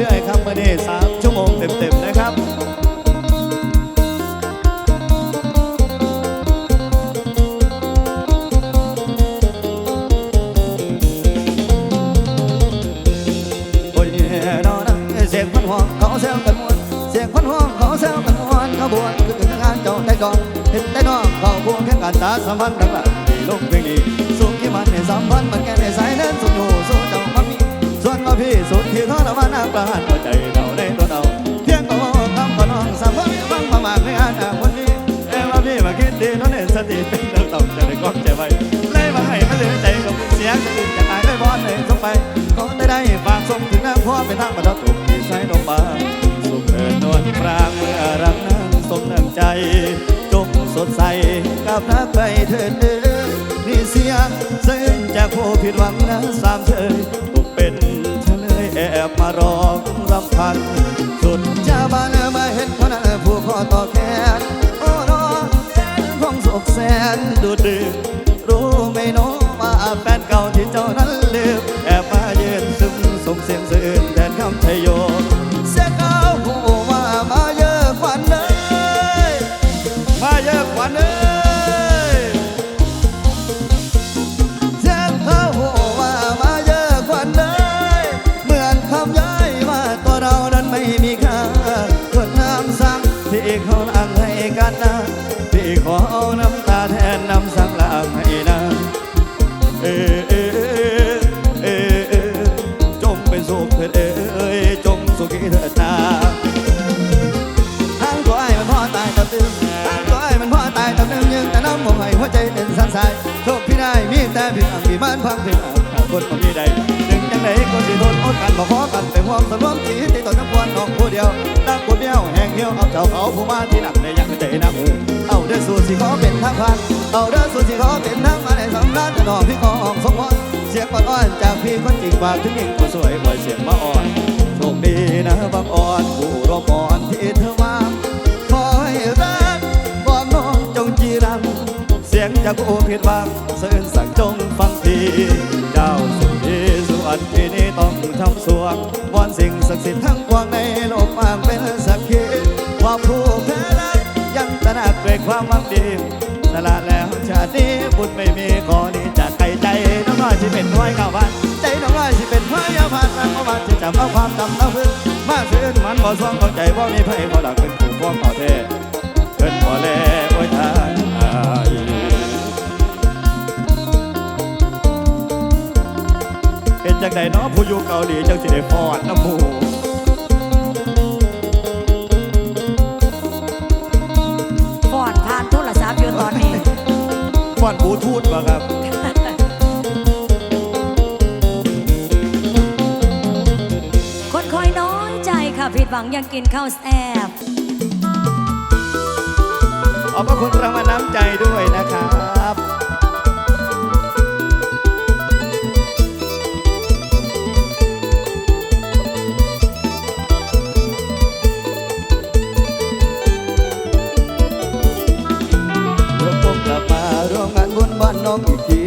เรื่อยๆครับมื่อนี้สามชั่วโมงเต็มๆนะครับโอ้ยนอนเสียงพันหองเขาแซวกันมวนเสียงพันหองเขาแซวกันมวนขบวนคือถึงงานเจ้าใจก่อนเห็นแต่น้องเขาพวงแข่กันตาสัมพันธ์ทั้งหลังที่ลงเพลงนี้สุขที่มันในสัมพันธ์มันแก่ในสายเดินสุดอยู่สู้เจ้ามักมีส่วนมา พี่สุดที่ทรมานนักประหารหัวใจเราในตัวเราเพียงก็คำก็น้องสัมพันธ์ฟังมามากในงานคนนี้เอ้ว่าพี่มาคิดดีน้องเห็นสติเป็นเรื่องต้องจะได้ก้องใจไว้เลยมาให้มาเหลือใจกับเสียงอื่นจะตายไม่บอลเลยส่งไปก็ได้ได้ฝากส่งถึงน้ำพ่อเป็นทางบรรทุกที่ใช้นมบาสุขเอิญนวลปรางเมื่อรักนั้นสมน้ำใจจงสดใสกับรักไปเถิดเด้อนี่เสียงซึ่งจากผู้ผิดหวังนะสามเชย บมาร้องรำพันสุดจะบานมาเห็นคนนั้นผู้ขอต่อแขนโอ้น้องแสนคงสุขแสนดูดื้อ กันนะที่ขอเอาน้ำตาแทนน้ำสั่งล้างให้นะเออเออเออเออจงเป็นสุขเถิดเอ้ยจงสุขีเถิดนาทั้งตัวไอ้มันพ่อตายตับตึมทั้งตัวไอ้มันพ่อตายตับตึมยังแต่น้ำมองให้หัวใจเต้นสั่นสายโชคพี่ได้มีแต่เพียงมีมันพังเพียงคนบ่มีใดถึงจัง ไหนก็สิทนอดกันบ่ขอกันเป็นห่วงสรวมสีที่ต้นน้ำควนน้องผู้เดียวรักผู้เดียวแห่งเดียวเอาเจ้าเขาผู้มาที่หนักในยังใจนักหูเอาเด้อสู่สิขอเป็นทางผ่านเอาเด้อสู่สิขอเป็นทางมาในสำนักจะดอกพี่ของสมพรเสียงอ่อนจากพี่คนจริงฝากถึงหญิงผู้สวยปล่อยเสียงมาอ่อนโชคดีนะบางอ่อนผู้รบอ่อนที่เธอมาขอให้รักบอกน้องจงจีรังเสียงจากผู้ผิดหวังเสื่นสั่งจงฟังทีเจ้าสุ สวงวอนสิ่งศักดิ์สิทธิ์ทั้งปวงในโลกมางเป็นสักขีควาผู้แพ้รักยังตระหนักด้วยความหวังดีสละแล้วชาตินี้บุญไม่มีขอนี้จากไกลใจน้องน้อยที่เป็นน้อยข้าวบ้านใจน้องน้อยที่เป็นพยาบาลมาเข้ามาที่จำเอาความจำเอาพื้นมาซื้อมันบ่สวงของใจบ่มีไผบ่หลักเป็นผู้ฟ้องต่อเทเพิ่นบ่แลโอ้ยทายอาย จังใดเนาะผู้อยู่เกาหลีจังสิได้ฟอดน้ำหมูฟอนผ่านโทรศัพท์อยู่ตอนนี้ ฟอดบลูทูธวะครับ คนคอยน้อยใจค่ะผิดหวังยังกินข้าวแซ่บขอบพระคุณรางวัลน้ำใจด้วย นน้องอีกที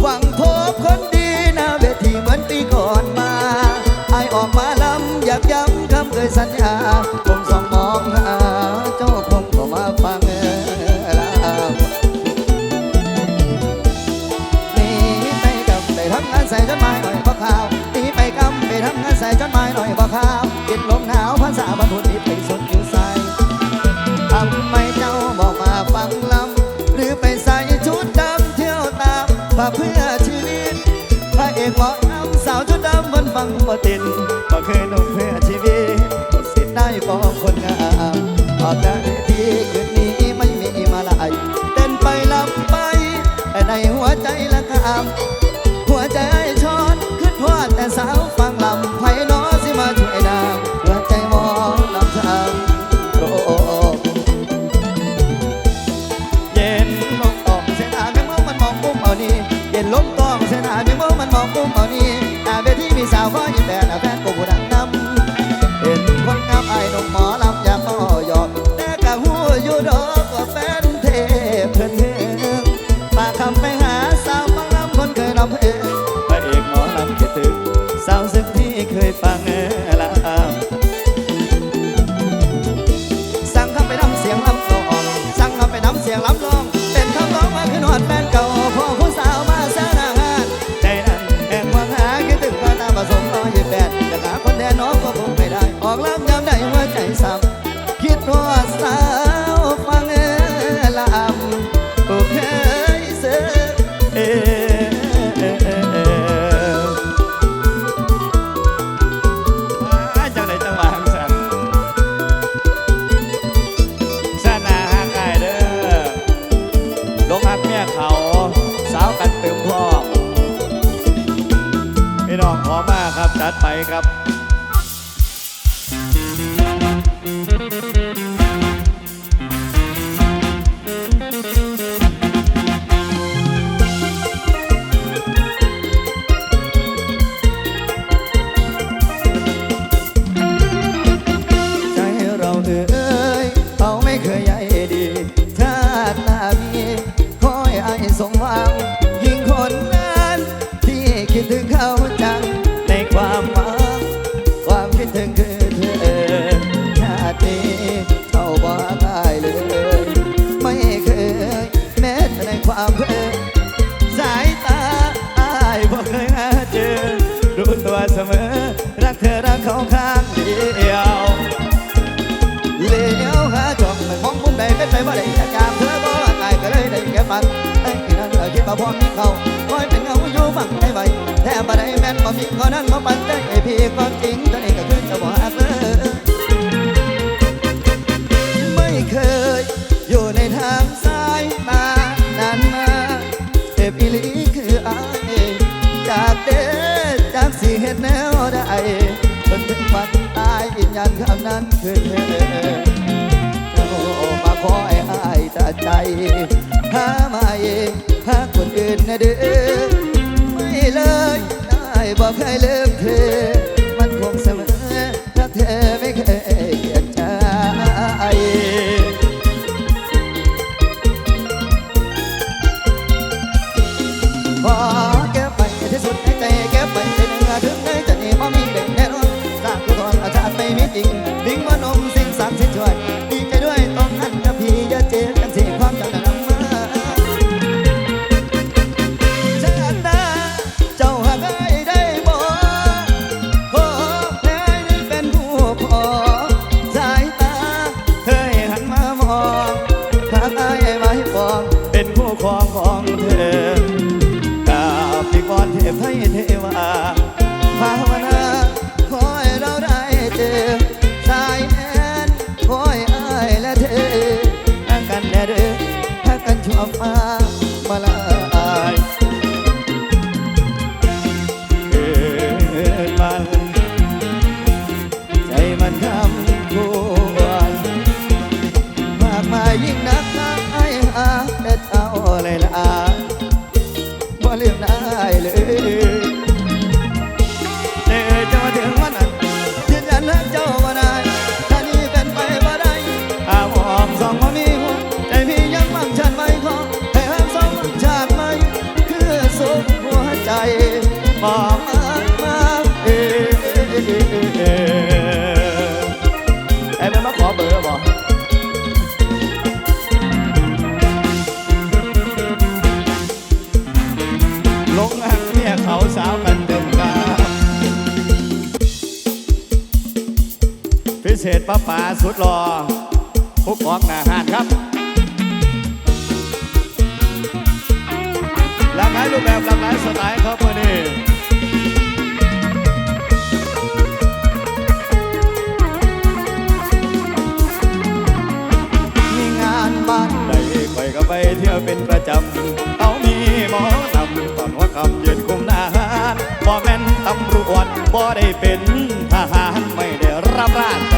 หวังพบคนดีหน้าเวทีเหมือนปีก่อนมาไอายออกมาลำอยากย้ำคำเคยสัญญาผมส่องมองหาเจ้าคงก็มาฟังลำหนีไปกับไปทำงานใส่จดหมายหน่อยบ่ข่าวหนีไปกำไปทำงานใส่จดหมายหน่อยบ่ข่าวติดลมหนาวภาษาบรรทุน เพื่อชีวิตพระเอกหมอลำสาวชุดดำบนฟังบ่ตินบ่เคยนุ่งเพื่อชีวิตสิทธิ์ได้บอก ตุแนวได้เพิ่นถึงบัดตายยันคำนั้นคือเธอเจ้ามาขอไอ้อายตาใจหามาเองหาคนอื่นนะเด้อไม่เลยได้บอกให้เลิกำรวจบ่ได้เป็นทหารไม่ได้รับราช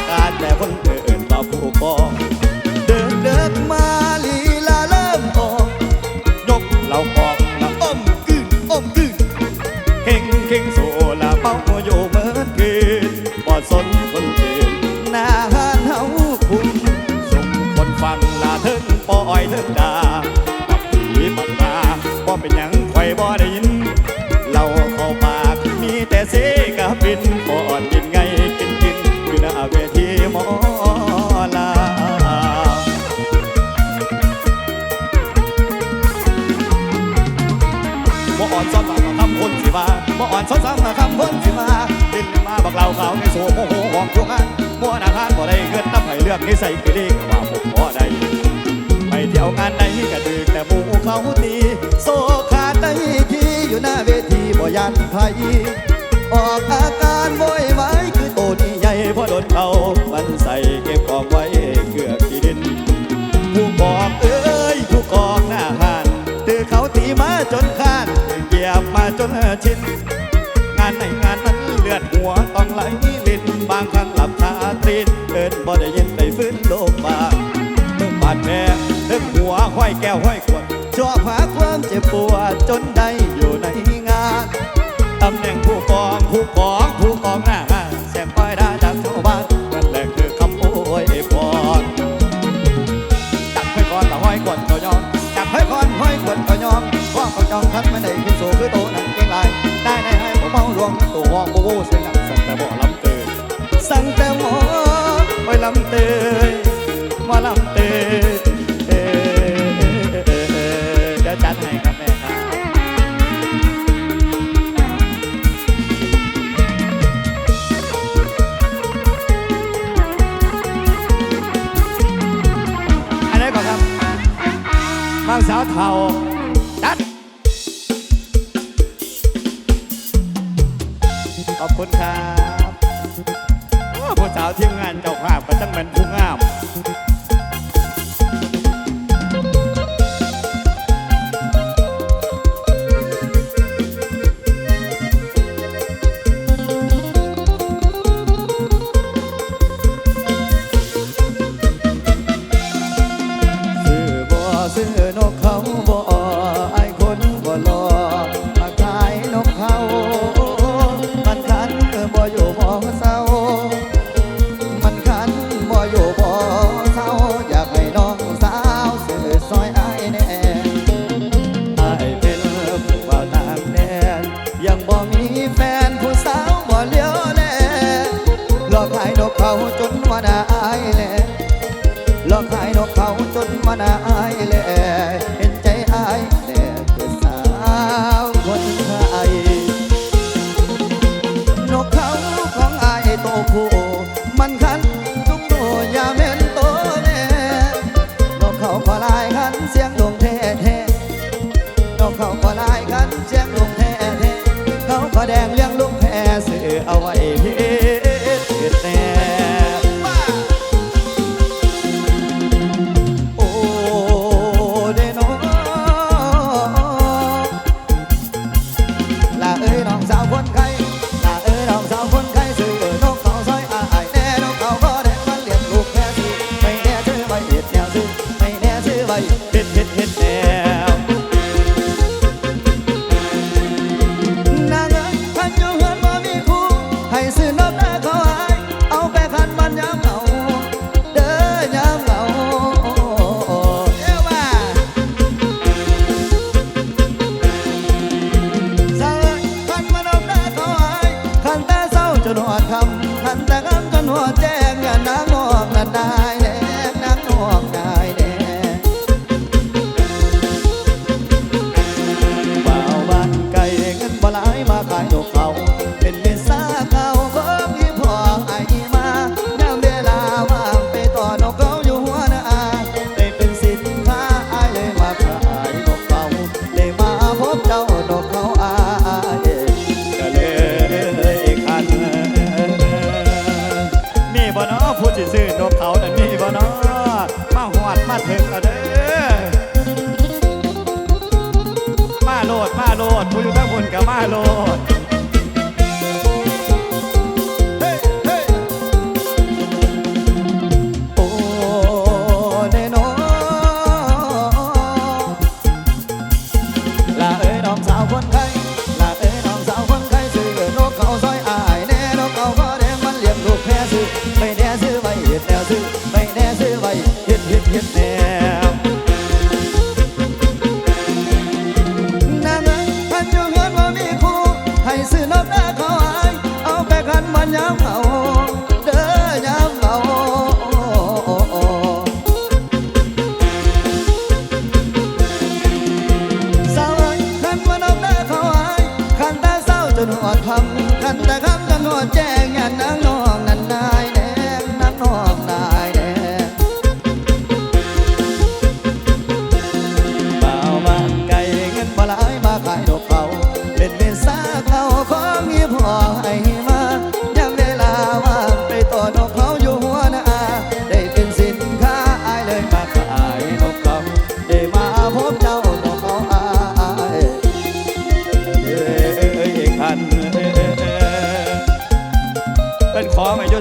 าวในโซ่โมโหหองจุงานมัวนาพานบ่ได้เงินน้ำไผ่เลือกนใส่กิเลสว่าผมพอได้ไปเที่ยวงานไหนก็ดึกแต่หมู่เขาตีโซ่ขาดได้ทีอยู่หน้าเวทีบ่ยันไผ่ออกอาการโวยวายคือโตนี่ใหญ่พอโดนเขามันใส่เก็บกองไว้เกือกิดินผู้กองเอ้ยผู้กองหน้าหานตือเขาตีมาจนขานเกียบมาจนชินงานไหนงานนั้นเลือดหัว มีลิ้นบางครั้งหลับตาติดเอินบ่ได้ยินได้ฟื้นโลกบาเมื่อบาดแผลเมื่อหัวห้อยแก้วห้อยขวดจ่อผาความเจ็บปวดจนใด วงตัวโบสังสังแต่บ่ลำเตยสังแต่หมอไปลำเตยมาลำเตยเอเดี๋ยวจัดให้ครับแม่ครับอันนี้ก่อนครับบางสาเทา せの顔も เอาไว้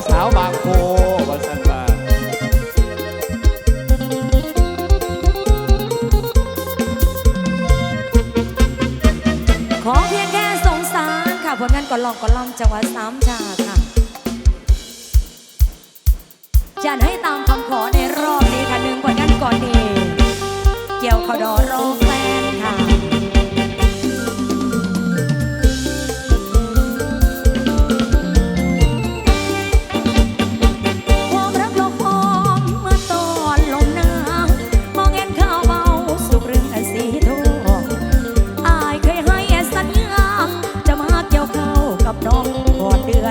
Cheers, how?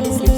God is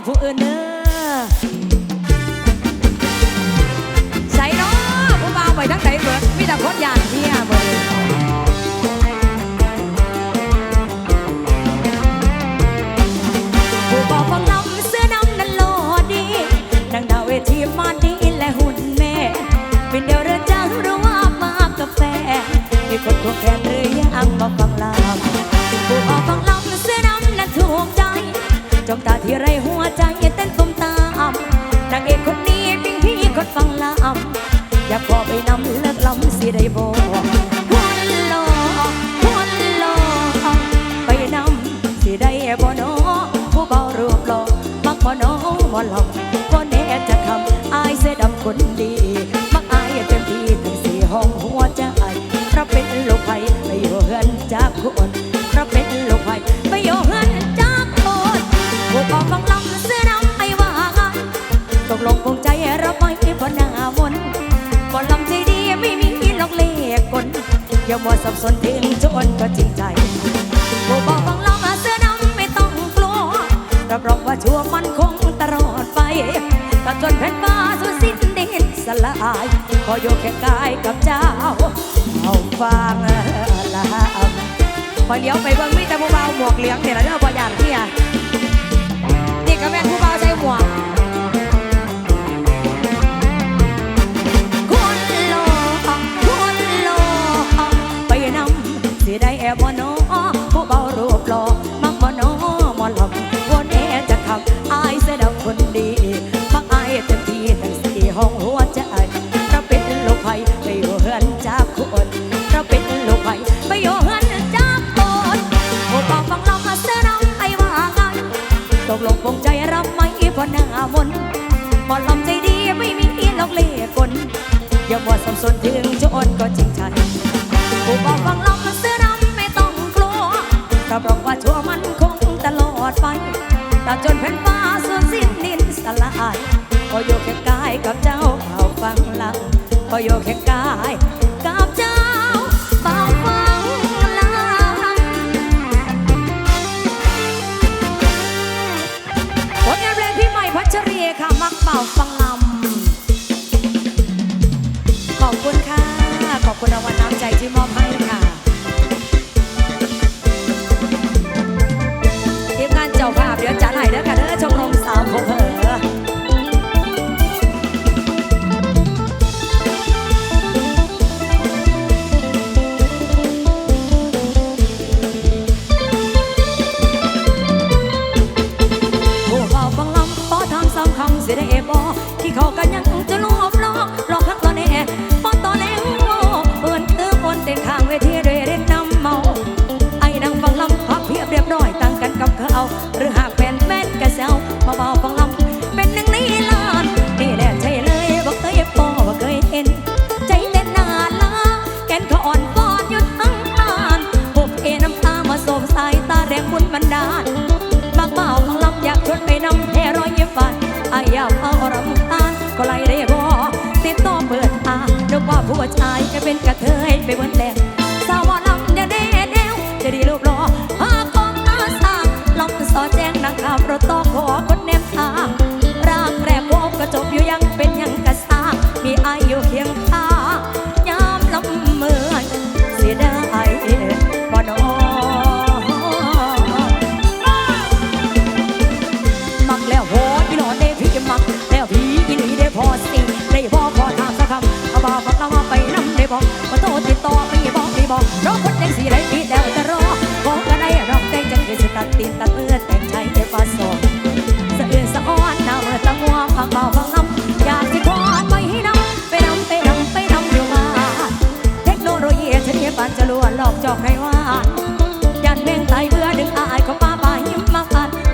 for a nurse. Đang. สนทิ้งทุนก็จริงใจผู้บอกฟังลองเสื้อดำไม่ต้องกลัวรับรองว่าชัวร์มันคงตลอดไปถ้าจนแผ่นฟ้าสูญสิ้นดินสลายขอโยกแค่กายกับเจ้าเอาฟังละพอเลี้ยวไปเบิ้งมีแต่ผู้เบาหมวกเหลืองเนี่ยละเด้อบอย่างเนี่ยนี่ก็แม่ผู้เบาใช้หมวก สนถึงจนก็จริงใจผู้บอกฟังลองซื้อน้ำไม่ต้องกลัวรับรองว่าชั่วมันคงตลอดไปตราจนแผ่นฟ้าส่วนสิ้นนินสลายขออยู่แค่กายกับเจ้าเป่าฟังลังขออยู่แค่กายกับเจ้าเป่าฟังผลงานเพลงพี่ใหม่พัชรีค่ะ มักเป่าฟัง คุณราวันน้ำใจที่มอบให้ค่ะทีมงานเจ้าภาพเดี๋ยวจัดให้เด้อค่ะเด้อชมรมสาวโคเธอ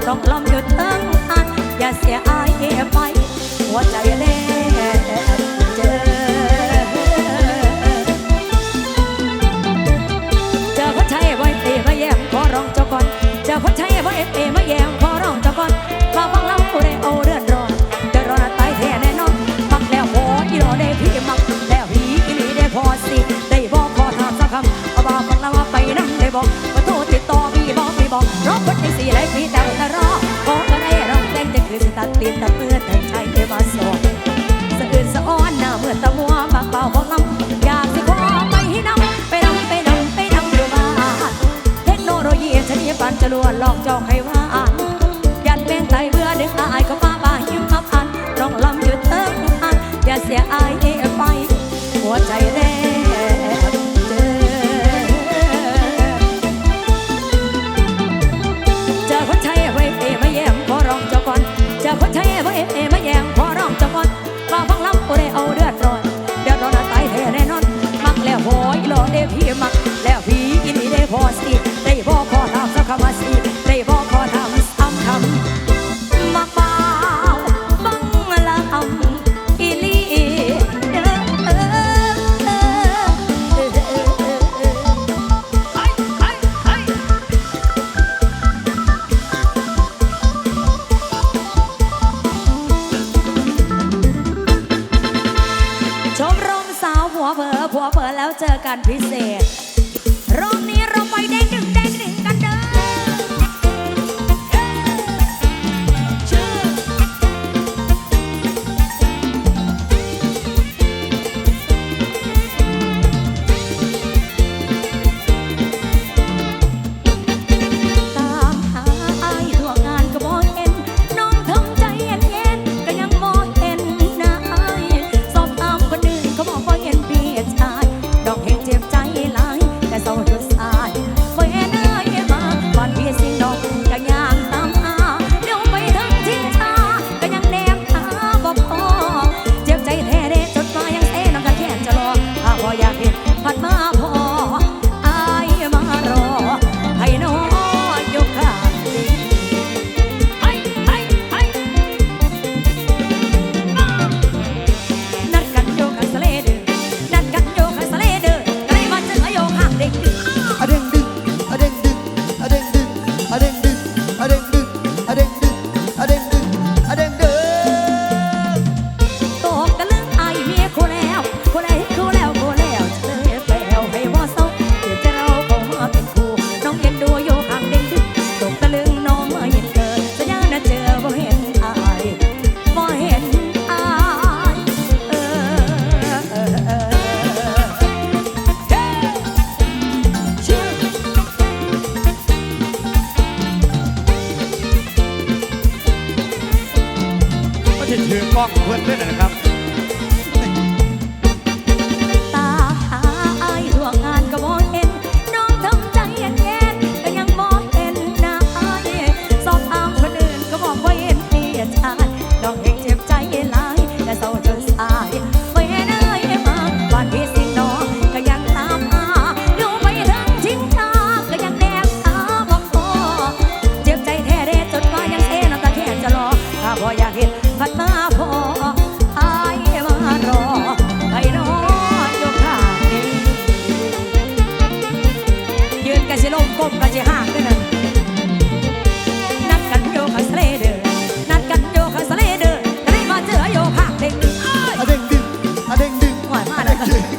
รองลำอมเธอทั้งอันอย่าเสียอายเทไปหัวใจเล่ Để? living in a ก็สิลมก้มก็สิห่างด้วยนั้ดกันโยคะสเลเดอร์นัดกันโยคะสเลเดอร์ได้มาเจอโยคะเด้งดึงอะเด้งดึงอะเด้งดึงหวยมากนะ